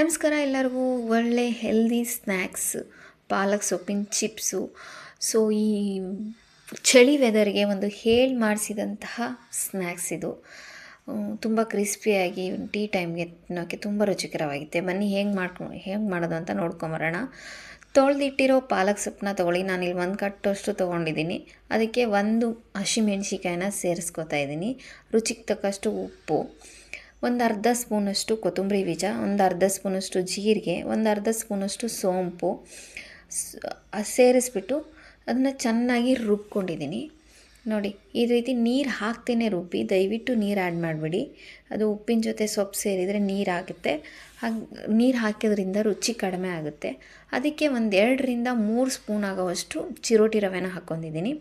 ನಮಸ್ಕಾರ ಎಲ್ಲರಿಗೂ. ಒಳ್ಳೆ ಹೆಲ್ದಿ ಸ್ನ್ಯಾಕ್ಸ್ ಪಾಲಕ್ ಸೊಪ್ಪಿನ ಚಿಪ್ಸು ಸೊ ಈ ಚಳಿ ವೆದರ್ಗೆ ಒಂದು ಹೇಳಿ ಮಾಡಿಸಿದಂತಹ ಸ್ನ್ಯಾಕ್ಸ್ ಇದು. ತುಂಬ ಕ್ರಿಸ್ಪಿಯಾಗಿ ಟೀ ಟೈಮ್ಗೆ ತಿನ್ನೋಕ್ಕೆ ತುಂಬ ರುಚಿಕರವಾಗಿದೆ. ಬನ್ನಿ, ಹೇಗೆ ಮಾಡ್ಕೊ, ಹೇಗೆ ಮಾಡೋದು ಅಂತ ನೋಡ್ಕೊಂಬರೋಣ ತೊಳೆದಿಟ್ಟಿರೋ ಪಾಲಕ್ ಸೊಪ್ಪನ್ನ ತೊಗೊಳ್ಳಿ. ಇಲ್ಲಿ ಒಂದು ಕಟ್ಟಷ್ಟು ತೊಗೊಂಡಿದ್ದೀನಿ. ಅದಕ್ಕೆ ಒಂದು ಹಸಿಮೆಣ್ಸಿಕಾಯಿನ ಸೇರಿಸ್ಕೊತಾ ಇದ್ದೀನಿ. ರುಚಿಗೆ ತಕ್ಕಷ್ಟು ಉಪ್ಪು. ಒಂದು ಅರ್ಧ ಸ್ಪೂನಷ್ಟು ಕೊತ್ತಂಬರಿ ಬೀಜ, ಒಂದು ಅರ್ಧ ಸ್ಪೂನಷ್ಟು ಜೀರಿಗೆ, ಒಂದು ಅರ್ಧ ಸ್ಪೂನಷ್ಟು ಸೋಂಪು ಸೇರಿಸ್ಬಿಟ್ಟು ಅದನ್ನು ಚೆನ್ನಾಗಿ ರುಬ್ಕೊಂಡಿದ್ದೀನಿ. ನೋಡಿ, ಈ ರೀತಿ ನೀರು ಹಾಕ್ತೇನೆ ರುಬ್ಬಿ, ದಯವಿಟ್ಟು ನೀರು ಆ್ಯಡ್ ಮಾಡಿಬಿಡಿ. ಅದು ಉಪ್ಪಿನ ಜೊತೆ ಸೊಪ್ಪು ಸೇರಿದರೆ ನೀರು ಆಗುತ್ತೆ. ಹಾಗೆ, ನೀರು ಹಾಕಿದ್ರಿಂದ ರುಚಿ ಕಡಿಮೆ ಆಗುತ್ತೆ. ಅದಕ್ಕೆ ಒಂದು ಎರಡರಿಂದ ಮೂರು ಸ್ಪೂನ್ ಆಗೋವಷ್ಟು ಚಿರೋಟಿ ರವೆನ ಹಾಕ್ಕೊಂಡಿದ್ದೀನಿ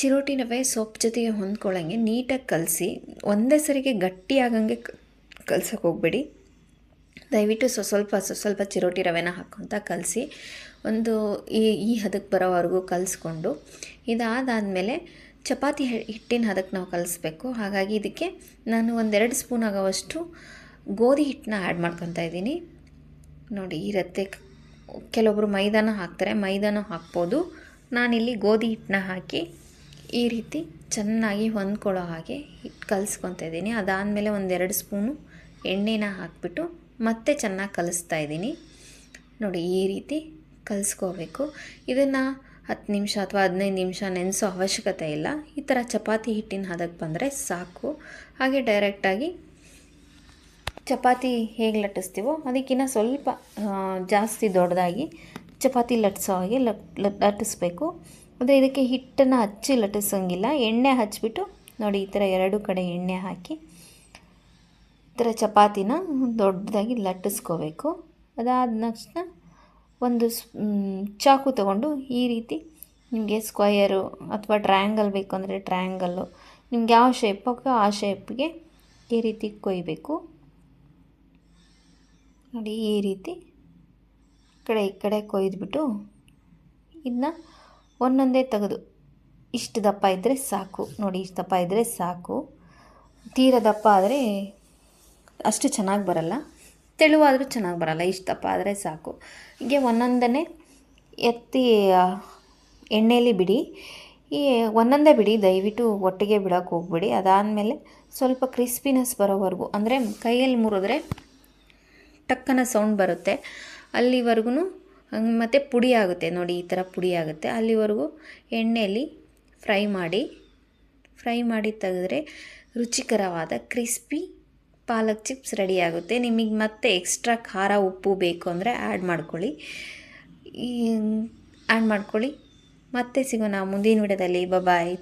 ಚಿರೋಟಿ ರವೆ ಸೊಪ್ಪು ಜೊತೆಗೆ ಹೊಂದ್ಕೊಳ್ಳೋಂಗೆ ನೀಟಾಗಿ ಕಲಸಿ, ಒಂದೇ ಸರಿಗೆ ಗಟ್ಟಿ ಆಗಂಗೆ ಕಲ್ಸೋಕೆ ಹೋಗಬೇಡಿ. ದಯವಿಟ್ಟು ಸ್ವ ಸ್ವಲ್ಪ ಸ್ವ ಸ್ವಲ್ಪ ಚಿರೋಟಿ ರವೆನ ಹಾಕ್ಕೊತ ಕಲಸಿ, ಒಂದು ಈ ಈ ಹದಕ್ಕೆ ಬರೋವರೆಗೂ ಕಲಿಸ್ಕೊಂಡು, ಇದಾದಾದಮೇಲೆ ಚಪಾತಿ ಹಿಟ್ಟಿನ ಹದಕ್ಕೆ ನಾವು ಕಲಿಸ್ಬೇಕು. ಹಾಗಾಗಿ ಇದಕ್ಕೆ ನಾನು ಒಂದೆರಡು ಸ್ಪೂನ್ ಆಗೋವಷ್ಟು ಗೋಧಿ ಹಿಟ್ಟನ್ನ ಆ್ಯಡ್ ಮಾಡ್ಕೊತಾ ಇದ್ದೀನಿ. ನೋಡಿ ಇರತ್ತೆ ಕೆಲವೊಬ್ಬರು ಮೈದಾನ ಹಾಕ್ತಾರೆ, ಮೈದಾನ ಹಾಕ್ಬೋದು. ನಾನಿಲ್ಲಿ ಗೋಧಿ ಹಿಟ್ಟನ್ನ ಹಾಕಿ ಈ ರೀತಿ ಚೆನ್ನಾಗಿ ಹೊಂದ್ಕೊಳ್ಳೋ ಹಾಗೆ ಕಲಿಸ್ಕೊತಾ ಇದ್ದೀನಿ. ಅದಾದಮೇಲೆ ಒಂದೆರಡು ಸ್ಪೂನು ಎಣ್ಣೆನ ಹಾಕಿಬಿಟ್ಟು ಮತ್ತೆ ಚೆನ್ನಾಗಿ ಕಲಿಸ್ತಾ ಇದ್ದೀನಿ. ನೋಡಿ, ಈ ರೀತಿ ಕಲಿಸ್ಕೋಬೇಕು. ಇದನ್ನು ಹತ್ತು ನಿಮಿಷ ಅಥವಾ ಹದಿನೈದು ನಿಮಿಷ ನೆನೆಸೋ ಅವಶ್ಯಕತೆ ಇಲ್ಲ. ಈ ಥರ ಚಪಾತಿ ಹಿಟ್ಟಿನ ಹದಕ್ಕೆ ಬಂದರೆ ಸಾಕು. ಹಾಗೆ ಡೈರೆಕ್ಟಾಗಿ ಚಪಾತಿ ಹೇಗೆ ಲಟ್ಟಿಸ್ತೀವೋ ಅದಕ್ಕಿಂತ ಸ್ವಲ್ಪ ಜಾಸ್ತಿ ದೊಡ್ಡದಾಗಿ ಚಪಾತಿ ಲಟ್ಟಿಸೋ ಹಾಗೆ ಲಟ್, ಲಟ್ಟಿಸ್ಬೇಕು. ಅಂದರೆ ಇದಕ್ಕೆ ಹಿಟ್ಟನ್ನು ಹಚ್ಚಿ ಲಟ್ಟಿಸೋಂಗಿಲ್ಲ. ಎಣ್ಣೆ ಹಚ್ಚಿಬಿಟ್ಟು ನೋಡಿ ಈ ಥರ ಎರಡು ಕಡೆ ಎಣ್ಣೆ ಹಾಕಿ ಈ ಥರ ಚಪಾತಿನ ದೊಡ್ಡದಾಗಿ ಲಟ್ಟಿಸ್ಕೋಬೇಕು. ಅದಾದ ತಕ್ಷಣ ಒಂದು ಚಾಕು ತಗೊಂಡು ಈ ರೀತಿ ನಿಮಗೆ ಸ್ಕ್ವಯರು ಅಥವಾ ಟ್ರಯಾಂಗಲ್ ಬೇಕು ಅಂದರೆ ಟ್ರಯಾಂಗಲ್ಲು ನಿಮ್ಗೆ ಯಾವ ಶೇಪ್ ಆ ಶೇಪ್ಗೆ ಈ ರೀತಿ ಕೊಯ್ಬೇಕು. ನೋಡಿ ಈ ರೀತಿ ಕಡೆ ಈ ಕಡೆ ಕೊಯ್ದುಬಿಟ್ಟು ಇದನ್ನ ಒಂದೊಂದೇ ತೆಗೆದು. ಇಷ್ಟು ದಪ್ಪ ಇದ್ದರೆ ಸಾಕು. ನೋಡಿ, ಇಷ್ಟು ದಪ್ಪ ಇದ್ದರೆ ಸಾಕು. ತೀರ ದಪ್ಪ ಆದರೆ ಅಷ್ಟು ಚೆನ್ನಾಗಿ ಬರಲ್ಲ. ತೆಳುವಾದರೂ ಚೆನ್ನಾಗಿ ಬರಲ್ಲ. ಇಷ್ಟು ದಪ್ಪ ಆದರೆ ಸಾಕು. ಹೀಗೆ ಒಂದೊಂದನ್ನೇ ಎತ್ತಿ ಎಣ್ಣೆಯಲ್ಲಿ ಬಿಡಿ. ಈ ಒಂದೊಂದೇ ಬಿಡಿ. ದಯವಿಟ್ಟು ಒಟ್ಟಿಗೆ ಬಿಡೋಕ್ಕೆ ಹೋಗ್ಬಿಡಿ. ಅದಾದಮೇಲೆ ಸ್ವಲ್ಪ ಕ್ರಿಸ್ಪಿನೆಸ್ ಬರೋವರೆಗೂ, ಅಂದರೆ ಕೈಯಲ್ಲಿ ಮುರಿದ್ರೆ ಟಕ್ಕನ ಸೌಂಡ್ ಬರುತ್ತೆ. ಅಲ್ಲಿವರೆಗೂ ಮತ್ತು ಪುಡಿ ಆಗುತ್ತೆ. ನೋಡಿ, ಈ ಥರ ಪುಡಿ ಆಗುತ್ತೆ. ಅಲ್ಲಿವರೆಗೂ ಎಣ್ಣೆಯಲ್ಲಿ ಫ್ರೈ ಮಾಡಿ ಫ್ರೈ ಮಾಡಿ ತೆಗೆದ್ರೆ ರುಚಿಕರವಾದ ಕ್ರಿಸ್ಪಿ ಪಾಲಕ್ ಚಿಪ್ಸ್ ರೆಡಿ ಆಗುತ್ತೆ. ನಿಮಗೆ ಮತ್ತೆ ಎಕ್ಸ್ಟ್ರಾ ಖಾರ ಉಪ್ಪು ಬೇಕು ಅಂದರೆ ಆ್ಯಡ್ ಮಾಡ್ಕೊಳ್ಳಿ. ಆ್ಯಡ್ ಮಾಡ್ಕೊಳ್ಳಿ. ಮತ್ತೆ ಸಿಗೋಣ ಮುಂದಿನ ವಿಡಿಯೋದಲ್ಲಿ. ಬಾಯ್